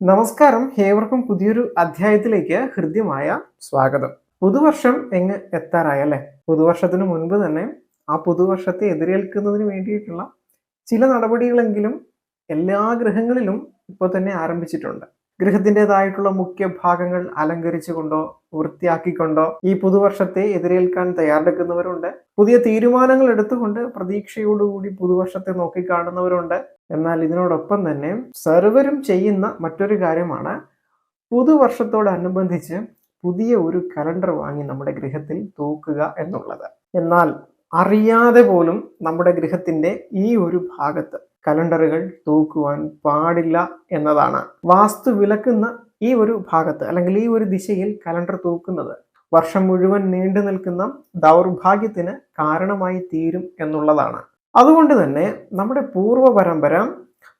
നമസ്കാരം. ഏവർക്കും പുതിയൊരു അധ്യായത്തിലേക്ക് ഹൃദ്യമായ സ്വാഗതം. പുതുവർഷം എങ്ങ് എത്താറായല്ലേ? പുതുവർഷത്തിന് മുൻപ് തന്നെ ആ പുതുവർഷത്തെ എതിരേൽക്കുന്നതിന് വേണ്ടിയിട്ടുള്ള ചില നടപടികളെങ്കിലും എല്ലാ ഗ്രഹങ്ങളിലും ഇപ്പോൾ തന്നെ ആരംഭിച്ചിട്ടുണ്ട്. ഗൃഹത്തിന്റെതായിട്ടുള്ള മുഖ്യ ഭാഗങ്ങൾ അലങ്കരിച്ചുകൊണ്ടോ വൃത്തിയാക്കിക്കൊണ്ടോ ഈ പുതുവർഷത്തെ എതിരേൽക്കാൻ തയ്യാറെടുക്കുന്നവരുണ്ട്. പുതിയ തീരുമാനങ്ങൾ എടുത്തുകൊണ്ട് പ്രതീക്ഷയോടുകൂടി പുതുവർഷത്തെ നോക്കിക്കാണുന്നവരുണ്ട്. എന്നാൽ ഇതിനോടൊപ്പം തന്നെ സർവരും ചെയ്യുന്ന മറ്റൊരു കാര്യമാണ്. പുതുവർഷത്തോടനുബന്ധിച്ച് പുതിയ ഒരു കലണ്ടർ വാങ്ങി നമ്മുടെ ഗൃഹത്തിൽ തൂക്കുക എന്നുള്ളത്. എന്നാൽ അറിയാതെ പോലും നമ്മുടെ ഗൃഹത്തിന്റെ ഈ ഒരു ഭാഗത്ത് കലണ്ടറുകൾ തൂക്കുവാൻ പാടില്ല എന്നതാണ്. വാസ്തു വിലക്കുന്ന ഈ ഒരു ഭാഗത്ത് അല്ലെങ്കിൽ ഈ ഒരു ദിശയിൽ കലണ്ടർ തൂക്കുന്നത് വർഷം മുഴുവൻ നീണ്ടു നിൽക്കുന്ന ദൗർഭാഗ്യത്തിന് കാരണമായി തീരും എന്നുള്ളതാണ്. അതുകൊണ്ട് തന്നെ നമ്മുടെ പൂർവ പരമ്പര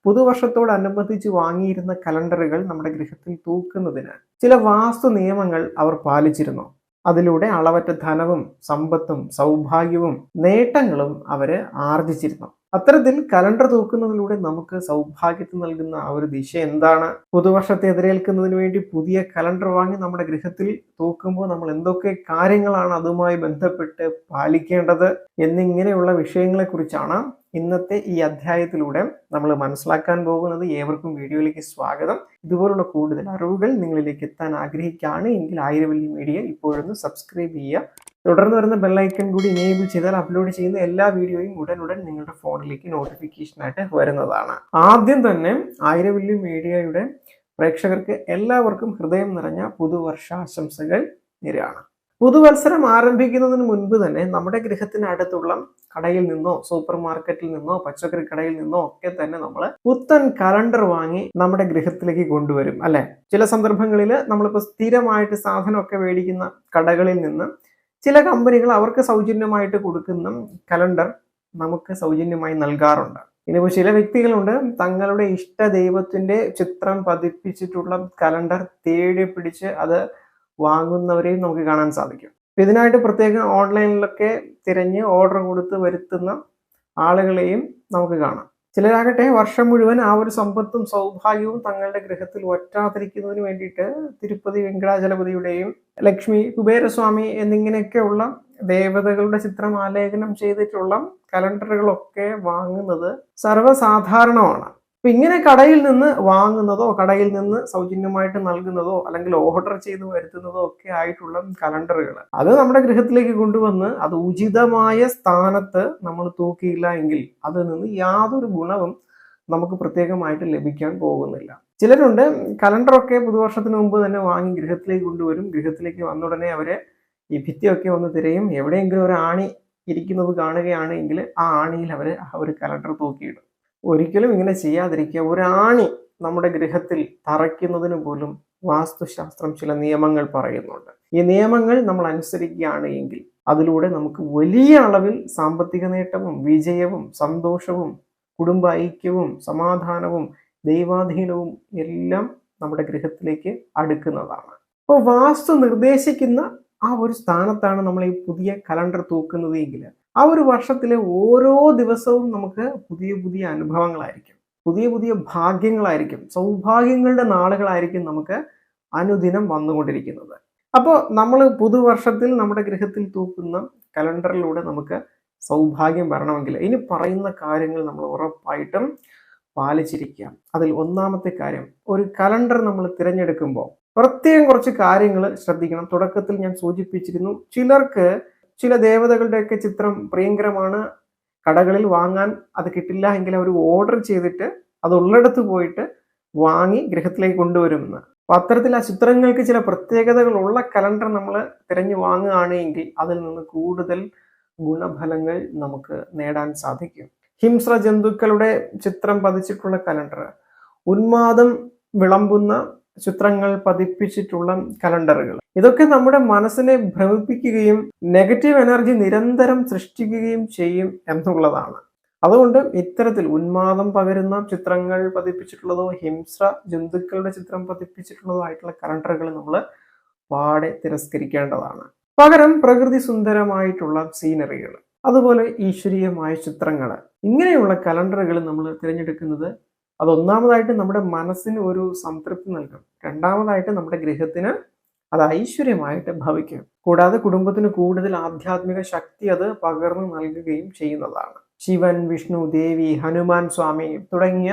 പുതുവർഷത്തോടനുബന്ധിച്ച് വാങ്ങിയിരുന്ന കലണ്ടറുകൾ നമ്മുടെ ഗൃഹത്തിൽ തൂക്കുന്നതിന് ചില വാസ്തു നിയമങ്ങൾ അവർ പാലിച്ചിരുന്നു. അതിലൂടെ അളവറ്റ ധനവും സമ്പത്തും സൗഭാഗ്യവും നേട്ടങ്ങളും അവർ ആർജിച്ചിരുന്നു. അത്തരത്തിൽ കലണ്ടർ തൂക്കുന്നതിലൂടെ നമുക്ക് സൗഭാഗ്യത്തിന് നൽകുന്ന ആ ഒരു ദിശ എന്താണ്? പുതുവർഷത്തെ എതിരേൽക്കുന്നതിന് വേണ്ടി പുതിയ കലണ്ടർ വാങ്ങി നമ്മുടെ ഗൃഹത്തിൽ തൂക്കുമ്പോൾ നമ്മൾ എന്തൊക്കെ കാര്യങ്ങളാണ് അതുമായി ബന്ധപ്പെട്ട് പാലിക്കേണ്ടത് എന്നിങ്ങനെയുള്ള വിഷയങ്ങളെ കുറിച്ചാണ് ഇന്നത്തെ ഈ അധ്യായത്തിലൂടെ നമ്മൾ മനസ്സിലാക്കാൻ പോകുന്നത്. ഏവർക്കും വീഡിയോയിലേക്ക് സ്വാഗതം. ഇതുപോലുള്ള കൂടുതൽ അറിവുകൾ നിങ്ങളിലേക്ക് എത്താൻ ആഗ്രഹിക്കുകയാണ്. എങ്കിൽ ആയിരവല്ലി മീഡിയ ഇപ്പോഴൊന്ന് സബ്സ്ക്രൈബ് ചെയ്യുക. തുടർന്ന് വരുന്ന ബെല്ലൈക്കൺ കൂടി ഇനേബിൾ ചെയ്താൽ അപ്ലോഡ് ചെയ്യുന്ന എല്ലാ വീഡിയോയും ഉടൻ ഉടൻ നിങ്ങളുടെ ഫോണിലേക്ക് നോട്ടിഫിക്കേഷനായിട്ട് വരുന്നതാണ്. ആദ്യം തന്നെ ആയിരവല്ലി മീഡിയയുടെ പ്രേക്ഷകർക്ക് എല്ലാവർക്കും ഹൃദയം നിറഞ്ഞ പുതുവർഷാശംസകൾ നിരയാണ് പുതുവത്സരം ആരംഭിക്കുന്നതിന് മുൻപ് തന്നെ നമ്മുടെ ഗൃഹത്തിനടുത്തുള്ള കടയിൽ നിന്നോ സൂപ്പർ മാർക്കറ്റിൽ നിന്നോ പച്ചക്കറി കടയിൽ നിന്നോ ഒക്കെ തന്നെ നമ്മൾ പുത്തൻ കലണ്ടർ വാങ്ങി നമ്മുടെ ഗൃഹത്തിലേക്ക് കൊണ്ടുവരും അല്ലെ? ചില സന്ദർഭങ്ങളിൽ നമ്മളിപ്പോൾ സ്ഥിരമായിട്ട് സാധനമൊക്കെ മേടിക്കുന്ന കടകളിൽ നിന്ന് ചില കമ്പനികൾ അവർക്ക് സൗജന്യമായിട്ട് കൊടുക്കുന്ന കലണ്ടർ നമുക്ക് സൗജന്യമായി നൽകാറുണ്ട്. ഇനിയിപ്പോൾ ചില വ്യക്തികളുണ്ട് തങ്ങളുടെ ഇഷ്ട ദൈവത്തിന്റെ ചിത്രം പതിപ്പിച്ചിട്ടുള്ള കലണ്ടർ തേടി പിടിച്ച് അത് വാങ്ങുന്നവരെയും നമുക്ക് കാണാൻ സാധിക്കും. ഇതിനായിട്ട് പ്രത്യേകം ഓൺലൈനിലൊക്കെ തിരഞ്ഞ് ഓർഡർ കൊടുത്ത് വരുത്തുന്ന ആളുകളെയും നമുക്ക് കാണാം. ചിലരാകട്ടെ വർഷം മുഴുവൻ ആ ഒരു സമ്പത്തും സൗഭാഗ്യവും തങ്ങളുടെ ഗൃഹത്തിൽ ഒറ്റാതിരിക്കുന്നതിന് വേണ്ടിയിട്ട് തിരുപ്പതി വെങ്കടാചലപതിയുടെയും ലക്ഷ്മി കുബേരസ്വാമി എന്നിങ്ങനെയൊക്കെയുള്ള ദേവതകളുടെ ചിത്രം ആലേഖനം ചെയ്തിട്ടുള്ള കലണ്ടറുകളൊക്കെ വാങ്ങുന്നത് സർവസാധാരണമാണ്. അപ്പൊ ഇങ്ങനെ കടയിൽ നിന്ന് വാങ്ങുന്നതോ കടയിൽ നിന്ന് സൗജന്യമായിട്ട് നൽകുന്നതോ അല്ലെങ്കിൽ ഓർഡർ ചെയ്ത് വരുത്തുന്നതോ ഒക്കെ ആയിട്ടുള്ള കലണ്ടറുകൾ അത് നമ്മുടെ ഗൃഹത്തിലേക്ക് കൊണ്ടുവന്ന് അത് ഉചിതമായ സ്ഥാനത്ത് നമ്മൾ തൂക്കിയില്ല എങ്കിൽ അതിൽ നിന്ന് യാതൊരു ഗുണവും നമുക്ക് പ്രത്യേകമായിട്ട് ലഭിക്കാൻ പോകുന്നില്ല. ചിലരുണ്ട് കലണ്ടറൊക്കെ പുതുവർഷത്തിന് മുമ്പ് തന്നെ വാങ്ങി ഗൃഹത്തിലേക്ക് കൊണ്ടുവരും. ഗൃഹത്തിലേക്ക് വന്നുടനെ അവരെ ഈ ഭിത്തിയൊക്കെ ഒന്ന് തിരയും. എവിടെയെങ്കിലും ഒരു ആണി ഇരിക്കുന്നത് കാണുകയാണെങ്കിൽ ആ ആണിയിൽ അവർ ഒരു കലണ്ടർ തൂക്കിയിടും. ഒരിക്കലും ഇങ്ങനെ ചെയ്യാതിരിക്കുക. ഒരാണി നമ്മുടെ ഗൃഹത്തിൽ തറയ്ക്കുന്നതിന് പോലും വാസ്തുശാസ്ത്രം ചില നിയമങ്ങൾ പറയുന്നുണ്ട്. ഈ നിയമങ്ങൾ നമ്മൾ അനുസരിക്കുകയാണ് എങ്കിൽ അതിലൂടെ നമുക്ക് വലിയ അളവിൽ സാമ്പത്തിക നേട്ടവും വിജയവും സന്തോഷവും കുടുംബ ഐക്യവും സമാധാനവും ദൈവാധീനവും എല്ലാം നമ്മുടെ ഗൃഹത്തിലേക്ക് അടുക്കുന്നതാണ്. അപ്പോൾ വാസ്തു നിർദ്ദേശിക്കുന്ന ആ ഒരു സ്ഥാനത്താണ് നമ്മൾ ഈ പുതിയ കലണ്ടർ തൂക്കുന്നത് എങ്കിൽ ആ ഒരു വർഷത്തിലെ ഓരോ ദിവസവും നമുക്ക് പുതിയ പുതിയ അനുഭവങ്ങളായിരിക്കും. പുതിയ പുതിയ ഭാഗ്യങ്ങളായിരിക്കും. സൗഭാഗ്യങ്ങളുടെ നാളുകളായിരിക്കും നമുക്ക് അനുദിനം വന്നുകൊണ്ടിരിക്കുന്നത്. അപ്പോൾ നമ്മൾ പുതുവർഷത്തിൽ നമ്മുടെ ഗൃഹത്തിൽ തൂക്കുന്ന കലണ്ടറിലൂടെ നമുക്ക് സൗഭാഗ്യം വരണമെങ്കിൽ ഇനി പറയുന്ന കാര്യങ്ങൾ നമ്മൾ ഉറപ്പായിട്ടും പാലിച്ചിരിക്കുക. അതിൽ ഒന്നാമത്തെ കാര്യം ഒരു കലണ്ടർ നമ്മൾ തിരഞ്ഞെടുക്കുമ്പോൾ പ്രത്യേകം കുറച്ച് കാര്യങ്ങൾ ശ്രദ്ധിക്കണം. തുടക്കത്തിൽ ഞാൻ സൂചിപ്പിച്ചിരുന്നു ചിലർക്ക് ചില ദേവതകളുടെയൊക്കെ ചിത്രം പ്രിയങ്കരമാണ്. കടകളിൽ വാങ്ങാൻ അത് കിട്ടില്ല എങ്കിൽ അവർ ഓർഡർ ചെയ്തിട്ട് അത് ഉള്ളിടത്ത് പോയിട്ട് വാങ്ങി ഗൃഹത്തിലേക്ക് കൊണ്ടുവരുമെന്ന്. അപ്പൊ അത്തരത്തിൽ ആ ചിത്രങ്ങൾക്ക് ചില പ്രത്യേകതകളുള്ള കലണ്ടർ നമ്മൾ തിരഞ്ഞു വാങ്ങുകയാണ് എങ്കിൽ അതിൽ നിന്ന് കൂടുതൽ ഗുണഫലങ്ങൾ നമുക്ക് നേടാൻ സാധിക്കും. ഹിംസ്ര ജന്തുക്കളുടെ ചിത്രം പതിച്ചിട്ടുള്ള കലണ്ടർ ഉന്മാദം വിളമ്പുന്ന ചിത്രങ്ങൾ പതിപ്പിച്ചിട്ടുള്ള കലണ്ടറുകൾ. ഇതൊക്കെ നമ്മുടെ മനസ്സിനെ ഭ്രമിപ്പിക്കുകയും നെഗറ്റീവ് എനർജി നിരന്തരം സൃഷ്ടിക്കുകയും ചെയ്യും എന്നുള്ളതാണ്. അതുകൊണ്ട് ഇത്തരത്തിൽ ഉന്മാദം പകരുന്ന ചിത്രങ്ങൾ പതിപ്പിച്ചിട്ടുള്ളതോ ഹിംസ ജന്തുക്കളുടെ ചിത്രം പതിപ്പിച്ചിട്ടുള്ളതോ ആയിട്ടുള്ള കലണ്ടറുകൾ നമ്മൾ പാടെ തിരസ്കരിക്കേണ്ടതാണ്. പകരം പ്രകൃതി സുന്ദരമായിട്ടുള്ള സീനറികൾ അതുപോലെ ഈശ്വരീയമായ ചിത്രങ്ങൾ ഇങ്ങനെയുള്ള കലണ്ടറുകൾ നമ്മൾ തിരഞ്ഞെടുക്കുന്നത് അത് ഒന്നാമതായിട്ട് നമ്മുടെ മനസ്സിന് ഒരു സംതൃപ്തി നൽകും. രണ്ടാമതായിട്ട് നമ്മുടെ ഗൃഹത്തിന് അത് ഐശ്വര്യമായിട്ട് ഭവിക്കും. കൂടാതെ കുടുംബത്തിന് കൂടുതൽ ആധ്യാത്മിക ശക്തി അത് പകർന്നു നൽകുകയും ചെയ്യുന്നതാണ്. ശിവൻ വിഷ്ണു ദേവി ഹനുമാൻ സ്വാമി തുടങ്ങിയ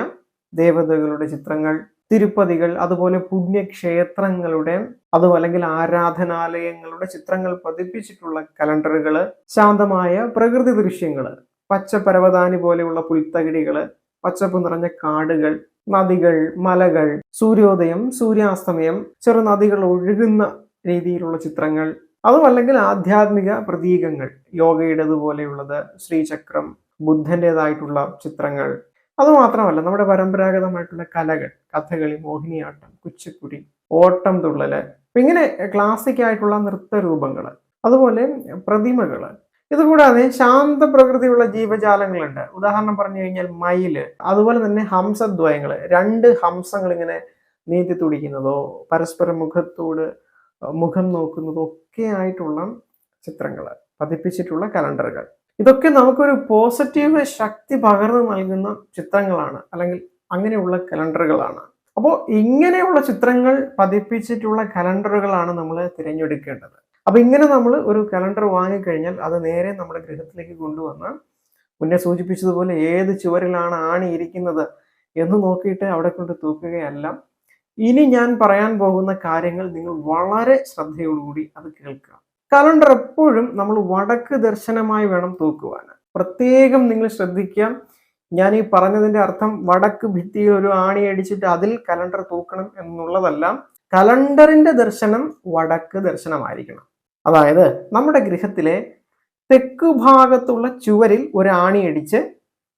ദേവതകളുടെ ചിത്രങ്ങൾ തിരുപ്പതികൾ അതുപോലെ പുണ്യക്ഷേത്രങ്ങളുടെ അതും അല്ലെങ്കിൽ ആരാധനാലയങ്ങളുടെ ചിത്രങ്ങൾ പതിപ്പിച്ചിട്ടുള്ള കലണ്ടറുകൾ ശാന്തമായ പ്രകൃതി ദൃശ്യങ്ങൾ പച്ച പരവതാനി പോലെയുള്ള പുൽത്തകിടികൾ പച്ചപ്പ് നിറഞ്ഞ കാടുകൾ നദികൾ മലകൾ സൂര്യോദയം സൂര്യാസ്തമയം ചെറു നദികൾ ഒഴുകുന്ന രീതിയിലുള്ള ചിത്രങ്ങൾ. അതുമല്ലെങ്കിൽ ആധ്യാത്മിക പ്രതീകങ്ങൾ യോഗയുടേതുപോലെയുള്ളത് ശ്രീചക്രം ബുദ്ധന്റെതായിട്ടുള്ള ചിത്രങ്ങൾ. അതുമാത്രമല്ല നമ്മുടെ പരമ്പരാഗതമായിട്ടുള്ള കലകൾ കഥകളി മോഹിനിയാട്ടം കുച്ചിപ്പുടി ഓട്ടം തുള്ളൽ ഇങ്ങനെ ക്ലാസിക് ആയിട്ടുള്ള നൃത്തരൂപങ്ങൾ അതുപോലെ പ്രതിമകൾ ഇതുകൂടാതെ ശാന്ത പ്രകൃതിയുള്ള ജീവജാലങ്ങളുണ്ട്. ഉദാഹരണം പറഞ്ഞു കഴിഞ്ഞാൽ മയിൽ അതുപോലെ തന്നെ ഹംസദ്വയങ്ങൾ രണ്ട് ഹംസങ്ങൾ ഇങ്ങനെ നീട്ടി തുടിക്കുന്നതോ പരസ്പര മുഖത്തോട് മുഖം നോക്കുന്നതോ ഒക്കെ ആയിട്ടുള്ള ചിത്രങ്ങൾ പതിപ്പിച്ചിട്ടുള്ള കലണ്ടറുകൾ. ഇതൊക്കെ നമുക്കൊരു പോസിറ്റീവ് ശക്തി പകർന്നു നൽകുന്ന ചിത്രങ്ങളാണ് അല്ലെങ്കിൽ അങ്ങനെയുള്ള കലണ്ടറുകളാണ്. അപ്പോൾ ഇങ്ങനെയുള്ള ചിത്രങ്ങൾ പതിപ്പിച്ചിട്ടുള്ള കലണ്ടറുകളാണ് നമ്മൾ തിരഞ്ഞെടുക്കേണ്ടത്. അപ്പൊ ഇങ്ങനെ നമ്മൾ ഒരു കലണ്ടർ വാങ്ങിക്കഴിഞ്ഞാൽ അത് നേരെ നമ്മുടെ ഗൃഹത്തിലേക്ക് കൊണ്ടുവന്ന് മുന്നേ സൂചിപ്പിച്ചതുപോലെ ഏത് ചുവരിലാണ് ആണി ഇരിക്കുന്നത് എന്ന് നോക്കിയിട്ട് അവിടെ കൊണ്ട് തൂക്കുകയല്ല. ഇനി ഞാൻ പറയാൻ പോകുന്ന കാര്യങ്ങൾ നിങ്ങൾ വളരെ ശ്രദ്ധയോടുകൂടി അത് കേൾക്കുക. കലണ്ടർ എപ്പോഴും നമ്മൾ വടക്ക് ദർശനമായി വേണം തൂക്കുവാൻ. പ്രത്യേകം നിങ്ങൾ ശ്രദ്ധിക്കാം ഞാൻ ഈ പറഞ്ഞതിന്റെ അർത്ഥം വടക്ക് ഭിത്തിയിൽ ഒരു ആണി അടിച്ചിട്ട് അതിൽ കലണ്ടർ തൂക്കണം എന്നുള്ളതല്ല. കലണ്ടറിന്റെ ദർശനം വടക്ക് ദർശനമായിരിക്കണം. അതായത് നമ്മുടെ ഗൃഹത്തിലെ തെക്ക് ഭാഗത്തുള്ള ചുവരിൽ ഒരു ആണി അടിച്ച്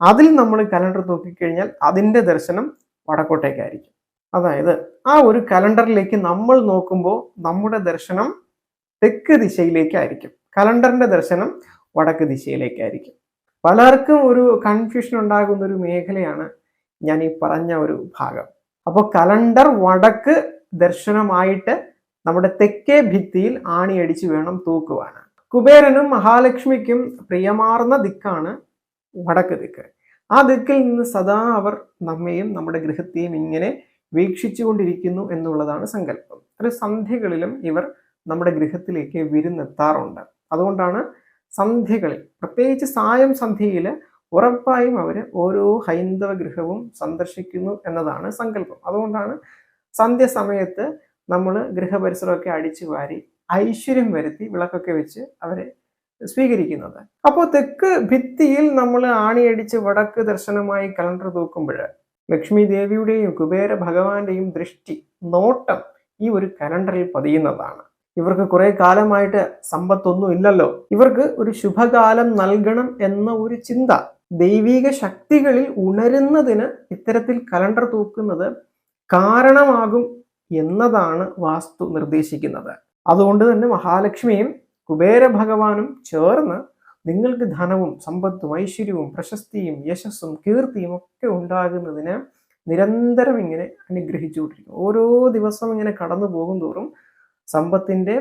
അതിൽ നമ്മൾ കലണ്ടർ തൂക്കിക്കഴിഞ്ഞാൽ അതിന്റെ ദർശനം വടക്കോട്ടേക്കായിരിക്കും. അതായത് ആ ഒരു കലണ്ടറിലേക്ക് നമ്മൾ നോക്കുമ്പോൾ നമ്മുടെ ദർശനം തെക്ക് ദിശയിലേക്കായിരിക്കും. കലണ്ടറിന്റെ ദർശനം വടക്ക് ദിശയിലേക്കായിരിക്കും. പലർക്കും ഒരു കൺഫ്യൂഷൻ ഉണ്ടാകുന്ന ഒരു മേഖലയാണ് ഞാൻ ഈ പറഞ്ഞ ഒരു ഭാഗം. അപ്പോൾ കലണ്ടർ വടക്ക് ദർശനമായിട്ട് നമ്മുടെ തെക്കേ ഭിത്തിയിൽ ആണിയടിച്ച് വേണം തൂക്കുവാൻ കുബേരനും മഹാലക്ഷ്മിക്കും പ്രിയമാർന്ന ദിക്കാണ് വടക്ക് ദിക്ക്. ആ ദിക്കിൽ നിന്ന് സദാ അവർ നമ്മയും നമ്മുടെ ഗൃഹത്തെയും ഇങ്ങനെ വീക്ഷിച്ചുകൊണ്ടിരിക്കുന്നു എന്നുള്ളതാണ് സങ്കല്പം. ഒരു സന്ധ്യകളിലും ഇവർ നമ്മുടെ ഗൃഹത്തിലേക്ക് വിരുന്നെത്താറുണ്ട്. അതുകൊണ്ടാണ് സന്ധ്യകളിൽ പ്രത്യേകിച്ച് സായം സന്ധ്യയിൽ ഉറപ്പായും അവർ ഓരോ ഹൈന്ദവ ഗൃഹവും സന്ദർശിക്കുന്നു എന്നതാണ് സങ്കല്പം. അതുകൊണ്ടാണ് സന്ധ്യ സമയത്ത് നമ്മൾ ഗൃഹപരിസരമൊക്കെ അടിച്ചു വാരി ഐശ്വര്യം വരുത്തി വിളക്കൊക്കെ വെച്ച് അവരെ സ്വീകരിക്കുന്നത്. അപ്പോൾ തെക്ക് ഭിത്തിയിൽ നമ്മൾ ആണിയടിച്ച് വടക്ക് ദർശനമായി കലണ്ടർ തൂക്കുമ്പോൾ ലക്ഷ്മി ദേവിയുടെയും കുബേര ഭഗവാന്റെയും ദൃഷ്ടി നോട്ടം ഈ ഒരു കലണ്ടറിൽ പതിയുന്നതാണ്. ഇവർക്ക് കുറെ കാലമായിട്ട് സമ്പത്തൊന്നും ഇല്ലല്ലോ. ഇവർക്ക് ഒരു ശുഭകാലം നൽകണം എന്ന ഒരു ചിന്ത ദൈവീക ശക്തികളിൽ ഉണരുന്നതിന് ഇത്തരത്തിൽ കലണ്ടർ തൂക്കുന്നത് കാരണമാകും എന്നതാണ് വാസ്തു നിർദ്ദേശിക്കുന്നത്. അതുകൊണ്ട് തന്നെ മഹാലക്ഷ്മിയും കുബേര ഭഗവാനും ചേർന്ന് നിങ്ങൾക്ക് ധനവും സമ്പത്തും ഐശ്വര്യവും പ്രശസ്തിയും യശസ്സും കീർത്തിയും ഒക്കെ ഉണ്ടാകുന്നതിന് നിരന്തരം ഇങ്ങനെ അനുഗ്രഹിച്ചുകൊണ്ടിരിക്കും ഓരോ ദിവസം ഇങ്ങനെ കടന്നു പോകും തോറും സമ്പത്തിന്റെ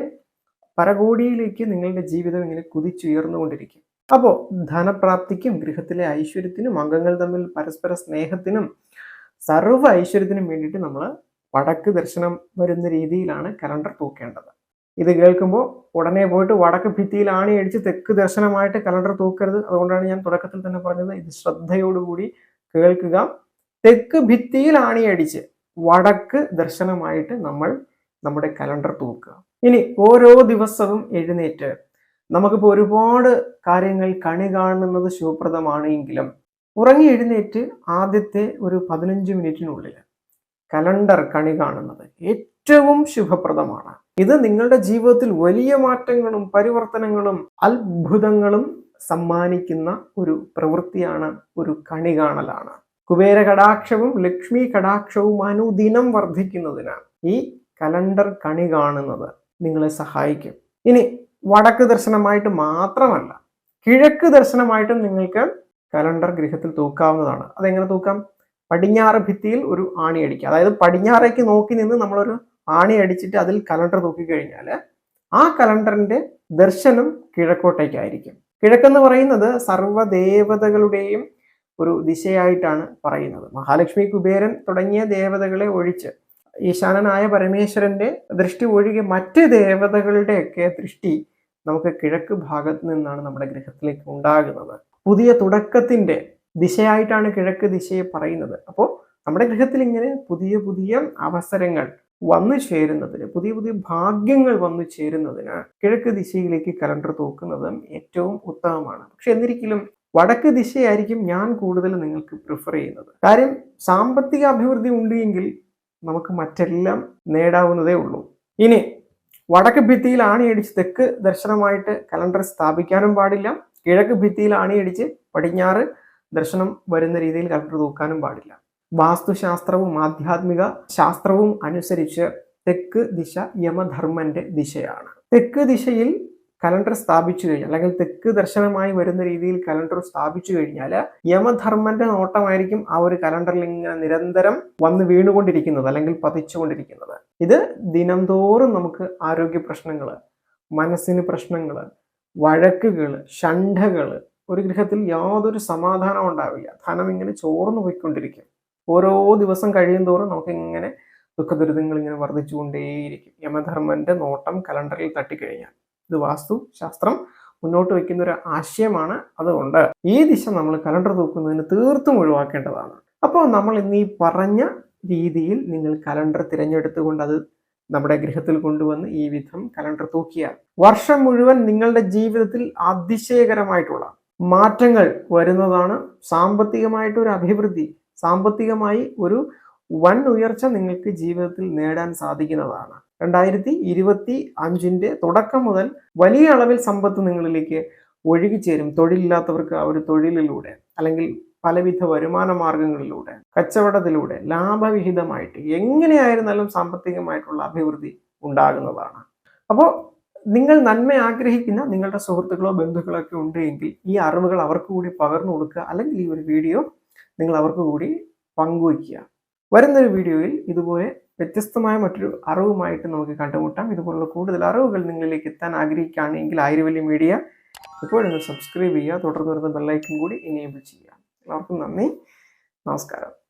പരകോടിയിലേക്ക് നിങ്ങളുടെ ജീവിതം ഇങ്ങനെ കുതിച്ചുയർന്നുകൊണ്ടിരിക്കും. അപ്പോൾ ധനപ്രാപ്തിക്കും ഗൃഹത്തിലെ ഐശ്വര്യത്തിനും അംഗങ്ങൾ തമ്മിൽ പരസ്പര സ്നേഹത്തിനും സർവ ഐശ്വര്യത്തിനും വേണ്ടിയിട്ട് നമ്മൾ വടക്ക് ദർശനം വരുന്ന രീതിയിലാണ് കലണ്ടർ തൂക്കേണ്ടത്. ഇത് കേൾക്കുമ്പോൾ ഉടനെ പോയിട്ട് വടക്ക് ഭിത്തിയിൽ ആണി അടിച്ച് തെക്ക് ദർശനമായിട്ട് കലണ്ടർ തൂക്കരുത്. അതുകൊണ്ടാണ് ഞാൻ തുടക്കത്തിൽ തന്നെ പറഞ്ഞത്. ഇത് ശ്രദ്ധയോടുകൂടി കേൾക്കുക. തെക്ക് ഭിത്തിയിൽ ആണി അടിച്ച് വടക്ക് ദർശനമായിട്ട് നമ്മൾ നമ്മുടെ കലണ്ടർ തൂക്കുക. ഇനി ഓരോ ദിവസവും എഴുന്നേറ്റ് നമുക്കിപ്പോൾ ഒരുപാട് കാര്യങ്ങൾ കണി കാണുന്നത് ശുഭപ്രദമാണെങ്കിലും ഉറങ്ങി എഴുന്നേറ്റ് ആദ്യത്തെ ഒരു പതിനഞ്ച് മിനിറ്റിനുള്ളിൽ കലണ്ടർ കണി കാണുന്നത് ഏറ്റവും ശുഭപ്രദമാണ്. ഇത് നിങ്ങളുടെ ജീവിതത്തിൽ വലിയ മാറ്റങ്ങളും പരിവർത്തനങ്ങളും അത്ഭുതങ്ങളും സമ്മാനിക്കുന്ന ഒരു പ്രവൃത്തിയാണ് ഒരു കണി കാണലാണ്. കുബേര കടാക്ഷവും ലക്ഷ്മി കടാക്ഷവും അനുദിനം വർദ്ധിക്കുന്നതിനാൽ ഈ കലണ്ടർ കണി കാണുന്നത് നിങ്ങളെ സഹായിക്കും. ഇനി വടക്ക് ദർശനമായിട്ട് മാത്രമല്ല കിഴക്ക് ദർശനമായിട്ടും നിങ്ങൾക്ക് കലണ്ടർ ഗൃഹത്തിൽ തൂക്കാവുന്നതാണ്. അതെങ്ങനെ തൂക്കാം? പടിഞ്ഞാറ് ഭിത്തിയിൽ ഒരു ആണി അടിക്കുക. അതായത് പടിഞ്ഞാറേക്ക് നോക്കി നിന്ന് നമ്മളൊരു ആണി അടിച്ചിട്ട് അതിൽ കലണ്ടർ തൂക്കിക്കഴിഞ്ഞാൽ ആ കലണ്ടറിന്റെ ദർശനം കിഴക്കോട്ടേക്കായിരിക്കും. കിഴക്കെന്ന് പറയുന്നത് സർവദേവതകളുടെയും ഒരു ദിശയായിട്ടാണ് പറയുന്നത്. മഹാലക്ഷ്മി കുബേരൻ തുടങ്ങിയ ദേവതകളെ ഒഴിച്ച് ഈശാനനായ പരമേശ്വരന്റെ ദൃഷ്ടി ഒഴികെ മറ്റ് ദേവതകളുടെയൊക്കെ ദൃഷ്ടി നമുക്ക് കിഴക്ക് ഭാഗത്ത് നിന്നാണ് നമ്മുടെ ഗ്രഹത്തിലേക്ക് ഉണ്ടാകുന്നത്. പുതിയ തുടക്കത്തിന്റെ ദിശയായിട്ടാണ് കിഴക്ക് ദിശയെ പറയുന്നത്. അപ്പോൾ നമ്മുടെ ഗൃഹത്തിൽ ഇങ്ങനെ പുതിയ പുതിയ അവസരങ്ങൾ വന്നു ചേരുന്നതിന് പുതിയ പുതിയ ഭാഗ്യങ്ങൾ വന്നു ചേരുന്നതിന് കിഴക്ക് ദിശയിലേക്ക് കലണ്ടർ തോക്കുന്നതും ഏറ്റവും ഉത്തമമാണ്. പക്ഷെ എന്നിരിക്കലും വടക്ക് ദിശയായിരിക്കും ഞാൻ കൂടുതൽ നിങ്ങൾക്ക് പ്രിഫർ ചെയ്യുന്നത്. കാര്യം സാമ്പത്തിക അഭിവൃദ്ധി ഉണ്ടെങ്കിൽ നമുക്ക് മറ്റെല്ലാം നേടാവുന്നതേ ഉള്ളൂ. ഇനി വടക്ക് ഭിത്തിയിൽ ആണിയടിച്ച് തെക്ക് ദർശനമായിട്ട് കലണ്ടർ സ്ഥാപിക്കാനും പാടില്ല. കിഴക്ക് ഭിത്തിയിൽ ആണിയടിച്ച് പടിഞ്ഞാറ് ദർശനം വരുന്ന രീതിയിൽ കലണ്ടർ തൂക്കാനും പാടില്ല. വാസ്തുശാസ്ത്രവും ആധ്യാത്മിക ശാസ്ത്രവും അനുസരിച്ച് തെക്ക് ദിശ യമധർമ്മന്റെ ദിശയാണ്. തെക്ക് ദിശയിൽ കലണ്ടർ സ്ഥാപിച്ചു കഴിഞ്ഞാൽ അല്ലെങ്കിൽ തെക്ക് ദർശനമായി വരുന്ന രീതിയിൽ കലണ്ടർ സ്ഥാപിച്ചു കഴിഞ്ഞാൽ യമധർമ്മന്റെ നോട്ടമായിരിക്കും ആ ഒരു കലണ്ടറിൽ ഇങ്ങനെ നിരന്തരം വന്ന് വീണുകൊണ്ടിരിക്കുന്നത് അല്ലെങ്കിൽ പതിച്ചുകൊണ്ടിരിക്കുന്നത്. ഇത് ദിനംതോറും നമുക്ക് ആരോഗ്യ പ്രശ്നങ്ങൾ മനസ്സിന് പ്രശ്നങ്ങൾ വഴക്കുകൾ ഷണ്ഠകൾ ഒരു ഗൃഹത്തിൽ യാതൊരു സമാധാനം ഉണ്ടാവില്ല. ധനം ഇങ്ങനെ ചോർന്നു പോയിക്കൊണ്ടിരിക്കും. ഓരോ ദിവസം കഴിയും തോറും നമുക്ക് ഇങ്ങനെ ദുഃഖദുരിതങ്ങൾ ഇങ്ങനെ വർദ്ധിച്ചുകൊണ്ടേയിരിക്കും. യമധർമ്മന്റെ നോട്ടം കലണ്ടറിൽ തട്ടിക്കഴിഞ്ഞാൽ. ഇത് വാസ്തു ശാസ്ത്രം മുന്നോട്ട് വയ്ക്കുന്ന ഒരു ആശയമാണ് അതുകൊണ്ട് ഈ ദിശ നമ്മൾ കലണ്ടർ തൂക്കുന്നതിന് തീർത്തും ഒഴിവാക്കേണ്ടതാണ്. അപ്പോൾ നമ്മൾ ഇന്ന് ഈ പറഞ്ഞ രീതിയിൽ നിങ്ങൾ കലണ്ടർ തിരഞ്ഞെടുത്തുകൊണ്ട് അത് നമ്മുടെ ഗൃഹത്തിൽ കൊണ്ടുവന്ന് ഈ വിധം കലണ്ടർ തൂക്കിയാൽ വർഷം മുഴുവൻ നിങ്ങളുടെ ജീവിതത്തിൽ അതിശയകരമായിട്ടുള്ള മാറ്റങ്ങൾ വരുന്നതാണ് സാമ്പത്തികമായിട്ടൊരു അഭിവൃദ്ധി. സാമ്പത്തികമായി ഒരു വൻ ഉയർച്ച നിങ്ങൾക്ക് ജീവിതത്തിൽ നേടാൻ സാധിക്കുന്നതാണ്. രണ്ടായിരത്തി ഇരുപത്തി അഞ്ചിന്റെ തുടക്കം മുതൽ വലിയ അളവിൽ സമ്പത്ത് നിങ്ങളിലേക്ക് ഒഴുകിച്ചേരും തൊഴിലില്ലാത്തവർക്ക് ആ ഒരു തൊഴിലിലൂടെ അല്ലെങ്കിൽ പലവിധ വരുമാന മാർഗങ്ങളിലൂടെ കച്ചവടത്തിലൂടെ ലാഭവിഹിതമായിട്ട് എങ്ങനെയായിരുന്നാലും സാമ്പത്തികമായിട്ടുള്ള അഭിവൃദ്ധി ഉണ്ടാകുന്നതാണ്. അപ്പോൾ നിങ്ങൾ നന്മ ആഗ്രഹിക്കുന്ന നിങ്ങളുടെ സുഹൃത്തുക്കളോ ബന്ധുക്കളോ ഒക്കെ ഉണ്ട് എങ്കിൽ ഈ അറിവുകൾ അവർക്ക് കൂടി പകർന്നു കൊടുക്കുക. അല്ലെങ്കിൽ ഈ ഒരു വീഡിയോ നിങ്ങൾ അവർക്ക് കൂടി പങ്കുവയ്ക്കുക. വരുന്നൊരു വീഡിയോയിൽ ഇതുപോലെ വ്യത്യസ്തമായ മറ്റൊരു അറിവുമായിട്ട് നമുക്ക് കണ്ടുമുട്ടാം. ഇതുപോലുള്ള കൂടുതൽ അറിവുകൾ നിങ്ങളിലേക്ക് എത്താൻ ആഗ്രഹിക്കുകയാണെങ്കിൽ ആയിരവല്യ മീഡിയ. ഇപ്പോൾ നിങ്ങൾ സബ്സ്ക്രൈബ് ചെയ്യുക. തുടർന്ന് വരുന്ന ബെല്ലൈക്കൻ കൂടി എനേബിൾ ചെയ്യുക. എല്ലാവർക്കും നന്ദി. നമസ്കാരം.